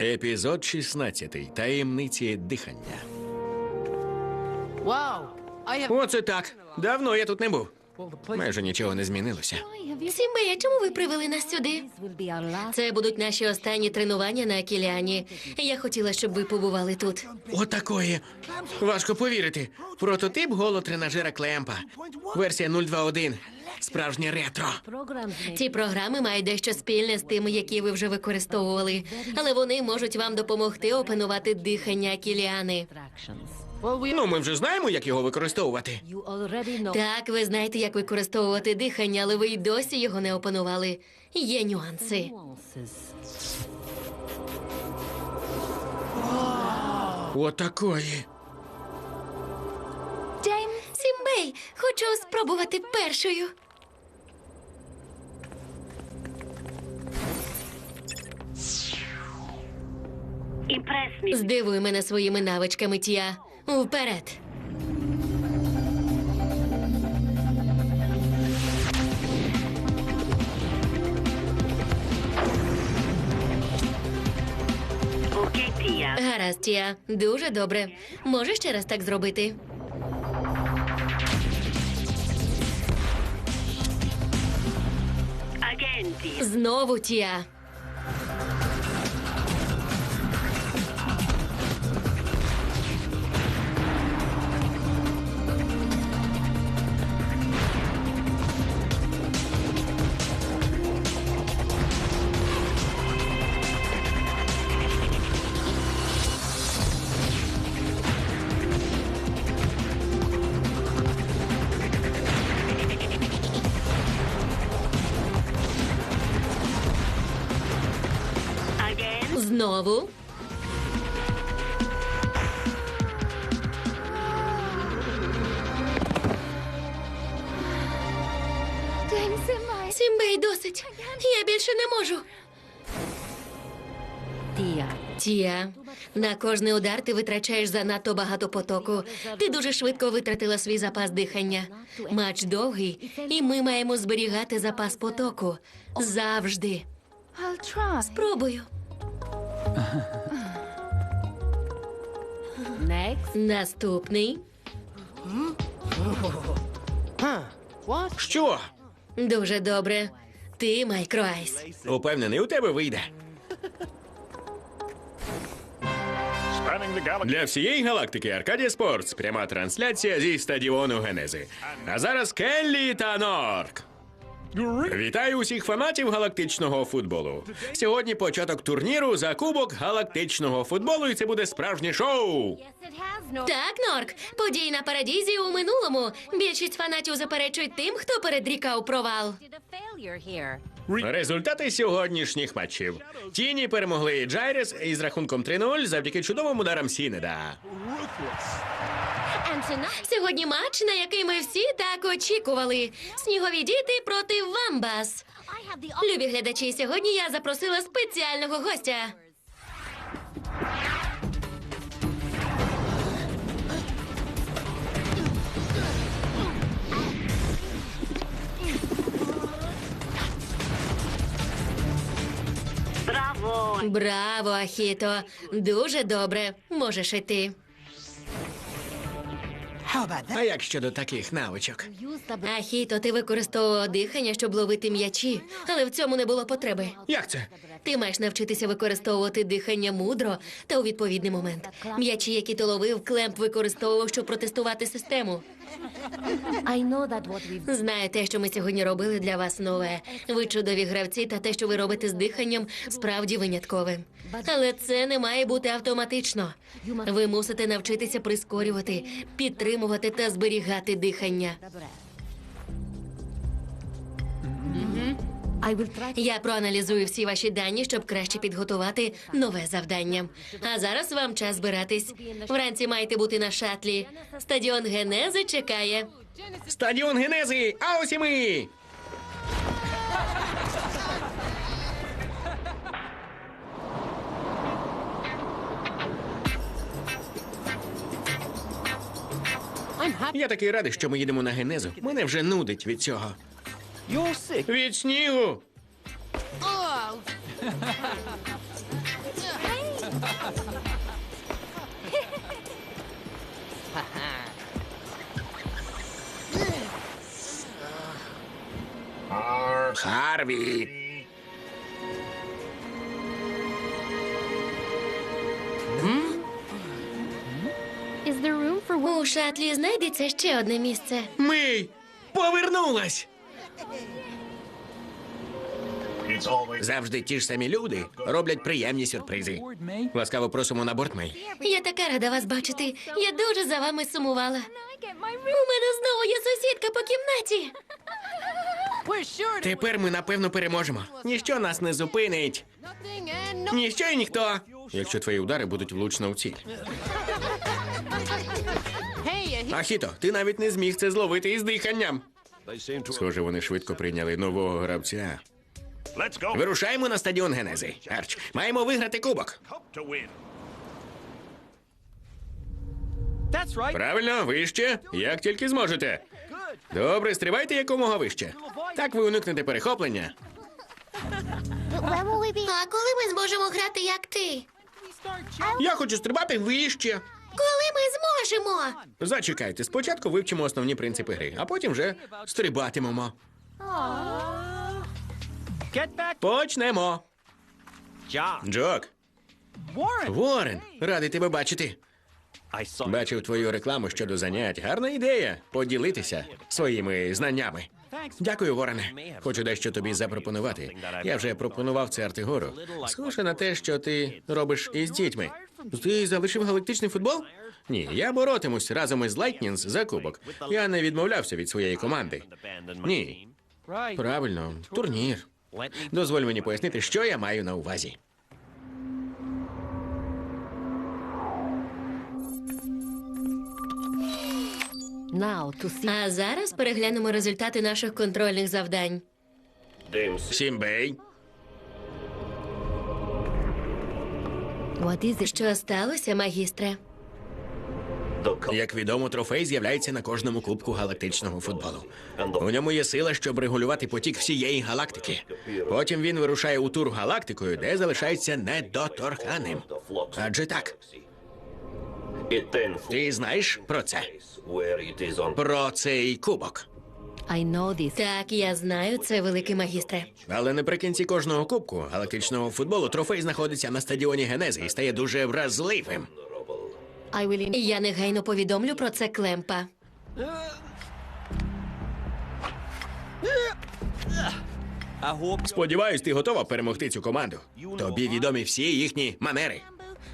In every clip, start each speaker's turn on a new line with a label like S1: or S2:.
S1: Епізод 16. Таємниці дихання. Оце так. Давно я тут не був. Майже нічого не змінилося.
S2: Сімбея, чому ви привели нас сюди? Це будуть наші останні тренування на Акіляні. Я хотіла, щоб ви побували тут.
S1: Отакої. Важко повірити. Прототип голотренажера Клемпа. Версія 021. Справжнє ретро.
S2: Ці програми мають дещо спільне з тими, які ви вже використовували, але вони можуть вам допомогти опанувати дихання Акіліани.
S1: Ну, ми вже знаємо, як його використовувати.
S2: Так, ви знаєте, як використовувати дихання, але ви й досі його не опанували. Є нюанси.
S1: Отакої.
S2: Сімбей, хочу спробувати першою. Здивуй мене своїми навичками, Тія. Вперед.
S3: Окей, Тія.
S2: Гаразд, Тія. Дуже добре. Можеш ще раз так зробити?
S3: Агенті.
S2: Знову Тія. Знову. Сімбей, досить. Я більше не можу. Тія, на кожний удар ти витрачаєш занадто багато потоку. Ти дуже швидко витратила свій запас дихання. Матч довгий, і ми маємо зберігати запас потоку. Завжди. Спробую. Наступний.
S1: Що?
S2: Дуже добре. Ти Майкроайс.
S1: Упевнений, у тебе вийде. Для всієї галактики Аркадія Спортс. Пряма трансляція зі стадіону Генези. А зараз Келлі та Норк. Вітаю усіх фанатів галактичного футболу. Сьогодні початок турніру за кубок галактичного футболу, і це буде справжнє шоу.
S2: Так, Норк. Події на парадізі у минулому. Більшість фанатів заперечують тим, хто передрікав провал.
S1: Результати сьогоднішніх матчів. Тіні перемогли Джайрес із рахунком 3-0 завдяки чудовим ударам Сінеда.
S2: Сьогодні матч, на який ми всі так очікували. Снігові діти проти Вамбас. Любі глядачі, сьогодні я запросила спеціального гостя.
S3: Браво.
S2: Браво, Ахіто. Дуже добре. Можеш іти.
S1: А як щодо таких навичок?
S2: Ахіто, ти використовував дихання, щоб ловити м'ячі, але в цьому не було потреби.
S1: Як це?
S2: Ти маєш навчитися використовувати дихання мудро та у відповідний момент. М'ячі, які ти ловив, Клемп використовував, щоб протестувати систему. Знаю те, що ми сьогодні робили для вас нове. Ви чудові гравці, та те, що ви робите з диханням, справді виняткове. Але це не має бути автоматично. Ви мусите навчитися прискорювати, підтримувати та зберігати дихання. Я проаналізую всі ваші дані, щоб краще підготувати нове завдання. А зараз вам час збиратись. Вранці маєте бути на шатлі. Стадіон Генези чекає.
S1: Стадіон Генези! А ось і ми! Я такий радий, що ми їдемо на генезу. Мене вже нудить від цього. Від снігу.
S2: Харві. Шатлі знайдеться ще одне місце.
S1: Мий! Повернулась! Завжди ті ж самі люди роблять приємні сюрпризи. Ласкаво просимо на борт Мей.
S2: Я така рада вас бачити. Я дуже за вами сумувала. У мене знову є сусідка по кімнаті.
S1: Тепер ми напевно переможемо. Ніщо нас не зупинить. Ніщо і ніхто. Якщо твої удари будуть влучно у ціль. Ахіто, ти навіть не зміг це зловити із диханням. Схоже, вони швидко прийняли нового гравця. Вирушаємо на стадіон Генези. Арч, маємо виграти кубок. Правильно, вище, як тільки зможете. Добре, стрибайте якомога вище. Так ви уникнете перехоплення.
S2: А коли ми зможемо грати як ти?
S1: Я хочу стрибати вище.
S2: Зможемо?
S1: Зачекайте, спочатку вивчимо основні принципи гри, а потім вже стрибатимемо. Почнемо. Джок, Ворен, радий тебе бачити. Бачив твою рекламу щодо занять. Гарна ідея поділитися своїми знаннями. Дякую, Ворене. Хочу дещо тобі запропонувати. Я вже пропонував це Артигору. Схоже на те, що ти робиш із дітьми. Ти залишив галактичний футбол? Ні, я боротимусь разом із Лайтнінс за кубок. Я не відмовлявся від своєї команди. Ні, правильно, турнір. Дозволь мені пояснити, що я маю на увазі.
S2: А зараз переглянемо результати наших контрольних завдань.
S1: Сімбей.
S2: Що сталося, магістре?
S1: Як відомо, трофей з'являється на кожному кубку галактичного футболу. У ньому є сила, щоб регулювати потік всієї галактики. Потім він вирушає у тур галактикою, де залишається недоторканим. Адже так, ти знаєш про це? Про цей кубок.
S4: I know this.
S2: Так, я знаю, це великий магістре.
S1: Але наприкінці кожного кубку галактичного футболу трофей знаходиться на стадіоні Генези і стає дуже вразливим.
S2: Я негайно повідомлю про це Клемпа.
S1: Сподіваюсь, ти готова перемогти цю команду. Тобі відомі всі їхні манери.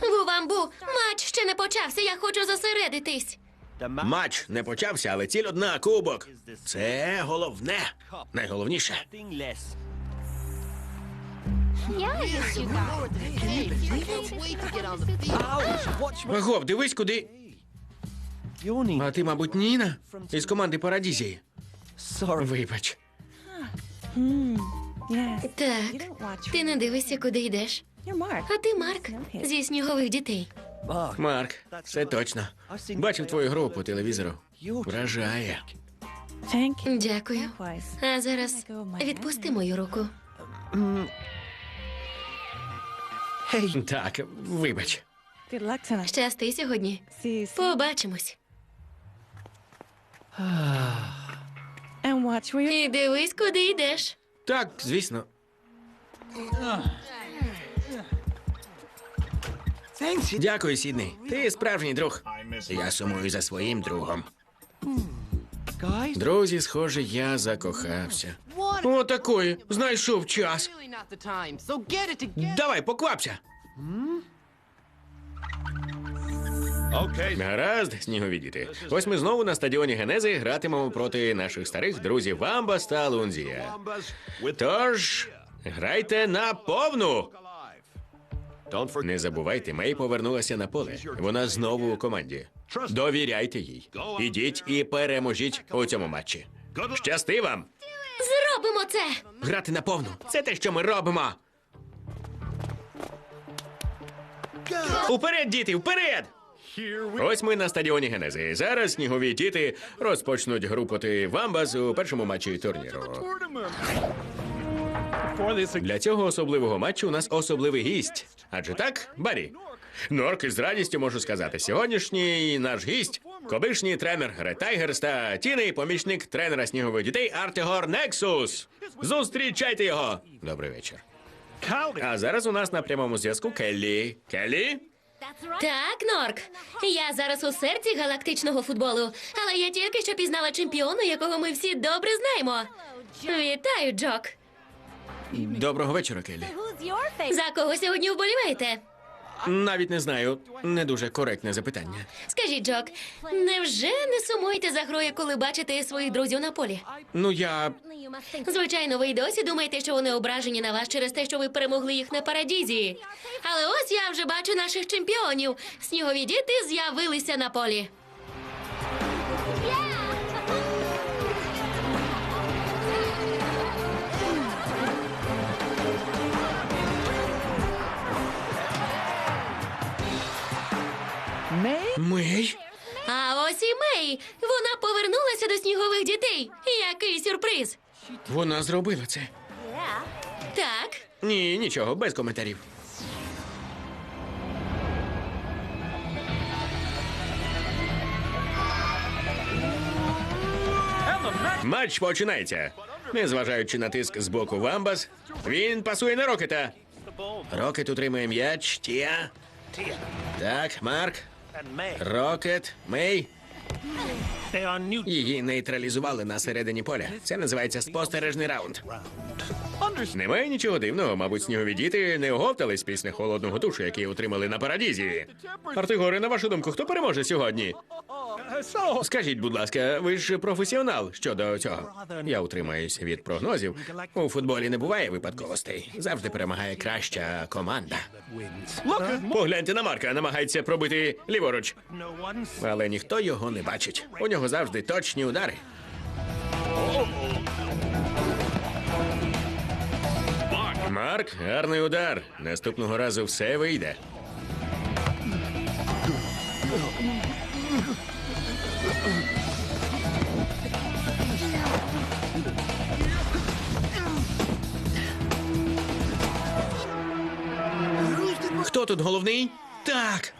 S2: Вувамбу, матч ще не почався. Я хочу зосередитись.
S1: Матч не почався, але ціль одна кубок. Це головне. Найголовніше. Гов, дивись куди. А ти, мабуть, Ніна? Із команди Парадізії. Вибач.
S2: Так, ти не дивишся, куди йдеш. А ти, Марк, зі снігових дітей.
S1: Марк, це точно. Бачив твою гру по телевізору. Вражає.
S2: Дякую. А зараз відпусти мою руку.
S1: Так, вибач.
S2: Щасти сьогодні. Побачимось.
S5: You're
S2: І дивись, куди йдеш.
S1: Так, звісно. Дякую, Сідний. Ти справжній друг. Я сумую за своїм другом. Друзі, схоже, я закохався. О, такої. Знайшов час. Давай, поквапся. Гаразд, снігові діти. Ось ми знову на стадіоні Генези гратимемо проти наших старих друзів Вамбас та Лунзія. Тож, грайте на повну. Не забувайте, Мей повернулася на поле. Вона знову у команді. Довіряйте їй. Ідіть і переможіть у цьому матчі. Щасти вам!
S2: Зробимо це!
S1: Грати на повну. Це те, що ми робимо. Уперед, діти, вперед! Ось ми на стадіоні Генези. Зараз снігові діти розпочнуть гру проти Вамбас у першому матчі турніру. Для цього особливого матчу у нас особливий гість. Адже так, Барі? Норк із радістю можу сказати, сьогоднішній наш гість колишній тренер Гре Тайгерс та тіний помічник тренера снігових дітей Артегор Нексус. Зустрічайте його. Добрий вечір. А зараз у нас на прямому зв'язку Келлі. Келлі?
S2: Так, Норк. Я зараз у серці галактичного футболу, але я тільки що пізнала чемпіону, якого ми всі добре знаємо. Вітаю, Джок.
S1: Доброго вечора, Келлі.
S2: За кого сьогодні вболіваєте?
S1: Навіть не знаю. Не дуже коректне запитання.
S2: Скажіть, Джок, невже не сумуєте за грою, коли бачите своїх друзів на полі?
S1: Ну я.
S2: Звичайно, ви й досі думаєте, що вони ображені на вас через те, що ви перемогли їх на парадізі. Але ось я вже бачу наших чемпіонів. Снігові діти з'явилися на полі.
S1: Мей?
S2: А ось і Мей. Вона повернулася до снігових дітей. Який сюрприз!
S1: Вона зробила це.
S2: Так,
S1: Ні, нічого, без коментарів. Матч починається. Незважаючи на тиск з боку Вамбас, він пасує на Рокета. Рокет утримує м'яч. Тія. Так, Марк. Рокет, Мей. Її нейтралізували на середині поля. Це називається спостережний раунд. Немає нічого дивного, мабуть, снігові діти не оговтались після холодного душу, який отримали на парадізі. Артигори, на вашу думку, хто переможе сьогодні? Скажіть, будь ласка, ви ж професіонал щодо цього. Я утримаюся від прогнозів. У футболі не буває випадковостей. Завжди перемагає краща команда. Погляньте на Марка, намагається пробити ліворуч. Але ніхто його не бачить. У нього завжди точні удари. Марк, гарний удар. Наступного разу все вийде. Хто тут головний? Так.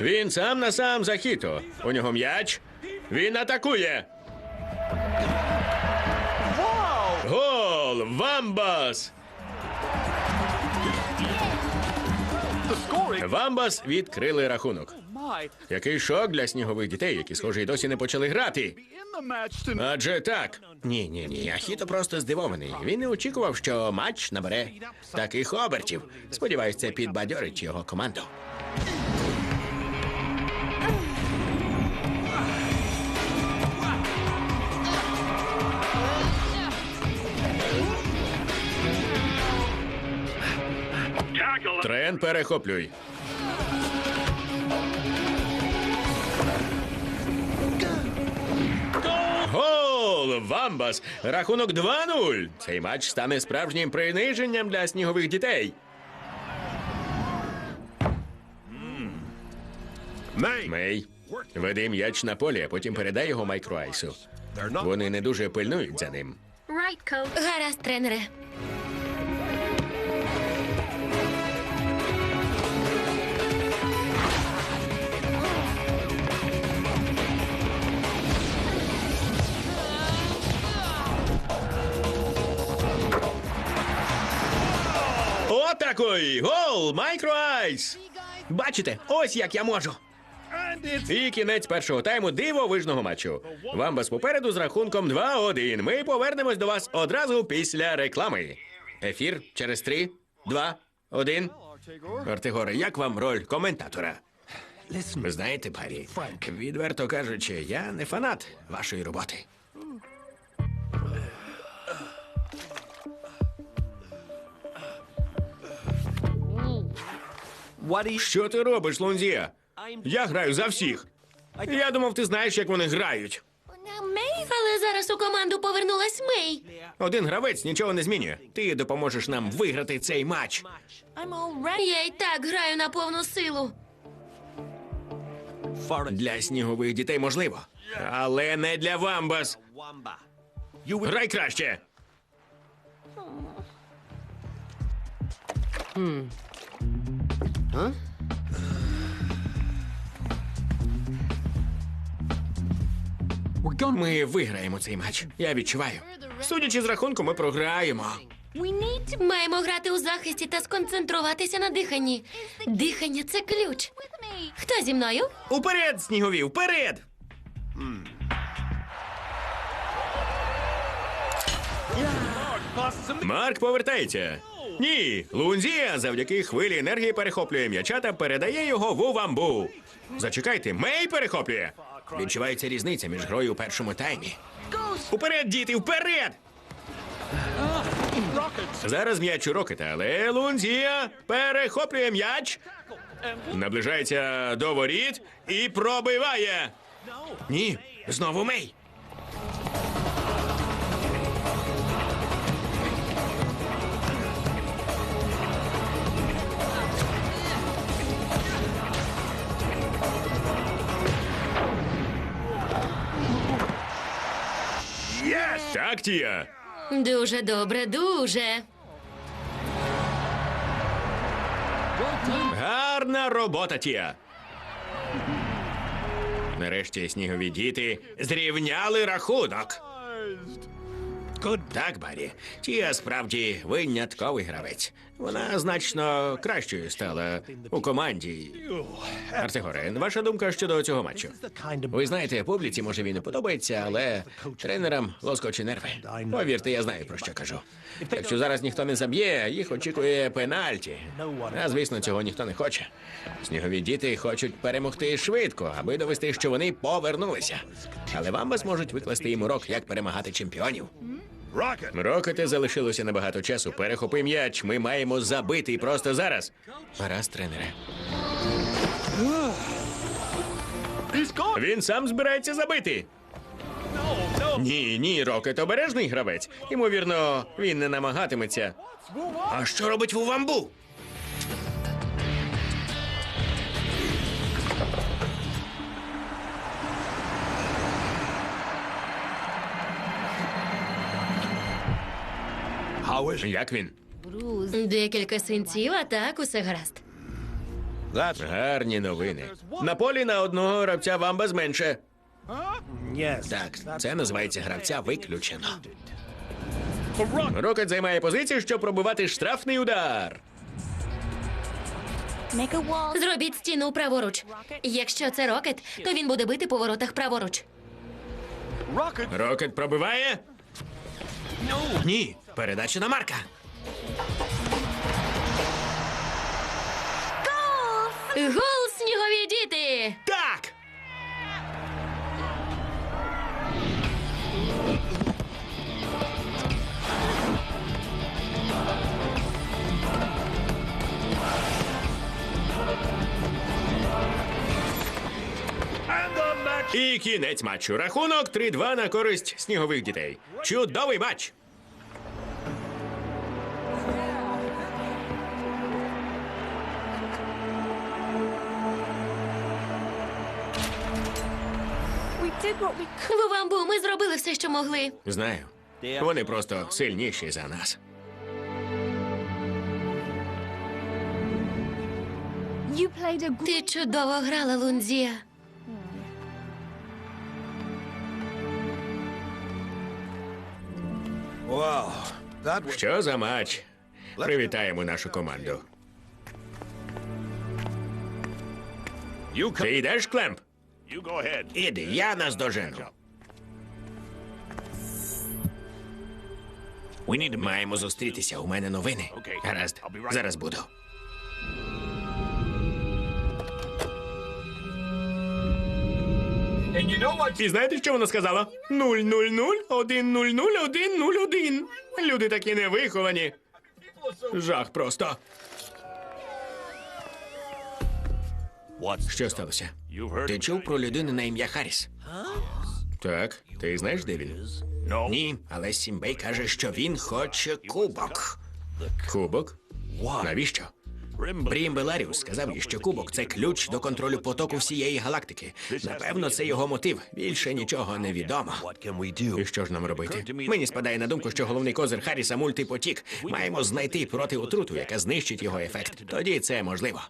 S1: Він сам на сам за хіто. У нього м'яч. Він атакує. Гол! Вамбас! Вамбас відкрили рахунок. Який шок для снігових дітей, які, схоже, й досі не почали грати. Адже так. Ні, ні, ні. Ахіто просто здивований. Він не очікував, що матч набере таких обертів. Сподіваюсь, це підбадьорить його команду. Трен перехоплюй. Гол! Вамбас! Рахунок 2-0. Цей матч стане справжнім приниженням для снігових дітей. Мей, веди м'яч на полі, а потім передай його Майкру Айсу. Вони не дуже пильнують за ним.
S2: гаразд, тренере.
S1: Отакой! Гол! Майкроайс! Бачите, ось як я можу. І кінець першого тайму дивовижного матчу. Вамбас попереду з рахунком 2-1. Ми повернемось до вас одразу після реклами. Ефір через 3, 2, 1. Артигоре, як вам роль коментатора? Ви знаєте, Парі, відверто кажучи, я не фанат вашої роботи. Що ти робиш, Лунзія? Я граю за всіх. Я думав, ти знаєш, як вони грають.
S2: Але зараз у команду повернулась Мей.
S1: Один гравець нічого не змінює. Ти допоможеш нам виграти цей матч.
S2: Я й так граю на повну силу.
S1: Для снігових дітей можливо. Але не для вамбас. Грай краще. Ми виграємо цей матч. Я відчуваю. Судячи з рахунку, ми програємо.
S2: Маємо грати у захисті та сконцентруватися на диханні. Дихання це ключ. Хто зі мною?
S1: Уперед, снігові, вперед! Марк повертається. Ні, Лунзія завдяки хвилі енергії перехоплює м'яча та передає його в Увамбу. Зачекайте, Мей перехоплює. Відчувається різниця між грою у першому таймі. Уперед, діти, вперед! Зараз м'яч у Рокета, але Лунзія перехоплює м'яч. Наближається до воріт і пробиває. Ні, знову Мей. Так, Тія.
S2: Дуже добре, дуже.
S1: Гарна робота, Тія. Нарешті снігові діти зрівняли рахунок. Так, Барі. Тія справді винятковий гравець. Вона значно кращою стала у команді. Артегорен, ваша думка щодо цього матчу? Ви знаєте, публіці може він не подобається, але тренерам лоскочі нерви. Повірте, я знаю про що кажу. Якщо зараз ніхто не заб'є, їх очікує пенальті. А звісно, цього ніхто не хоче. Снігові діти хочуть перемогти швидко, аби довести, що вони повернулися. Але вам би зможуть викласти їм урок, як перемагати чемпіонів. Рокети залишилося небагато часу. Перехопи м'яч. Ми маємо забити просто зараз. Гаразд, тренере. Він сам збирається забити. Ні, ні, Рокет обережний гравець. Ймовірно, він не намагатиметься. А що робить Вувамбу? Як він?
S2: Декілька синців, а так усе гаразд.
S1: Гарні новини. На полі на одного гравця вамба зменше. Так, це називається гравця виключено. Рокет займає позицію, щоб пробивати штрафний удар.
S2: Зробіть стіну праворуч. Якщо це рокет, то він буде бити по воротах праворуч.
S1: Рокет пробиває. Ні, передача на Марка.
S2: Гол, снігові діти!
S1: Так! І кінець матчу. Рахунок 3-2 на користь снігових дітей. Чудовий матч.
S2: Вувамбу, ми зробили все, що могли.
S1: Знаю. Вони просто сильніші за нас.
S2: Ти чудово грала, Лунзія.
S1: Що за матч? Привітаємо нашу команду. Ти йдеш, Клемп? Іди, я нас дожену. Маємо зустрітися. У мене новини. Гаразд, зараз буду. І знаєте, що вона сказала? 0 0 0 1 0 0 1 0 1 Люди такі невиховані. Жах просто. Що сталося? Ти чув про людину на ім'я Харріс? Так, ти знаєш, де він? Ні, але Сімбей каже, що він хоче кубок. Кубок? Навіщо? Брім Беларіус сказав їй, що кубок це ключ до контролю потоку всієї галактики. Напевно, це його мотив. Більше нічого не відомо. І що ж нам робити? Мені спадає на думку, що головний козир Харріса мультипотік. Маємо знайти протиотруту, яка знищить його ефект. Тоді це можливо.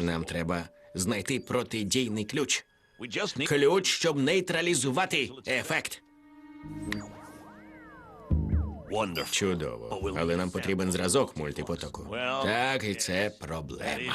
S1: Нам треба знайти протидійний ключ. Ключ, щоб нейтралізувати ефект. Чудово. Але нам потрібен зразок мультипотоку. Так, і це проблема.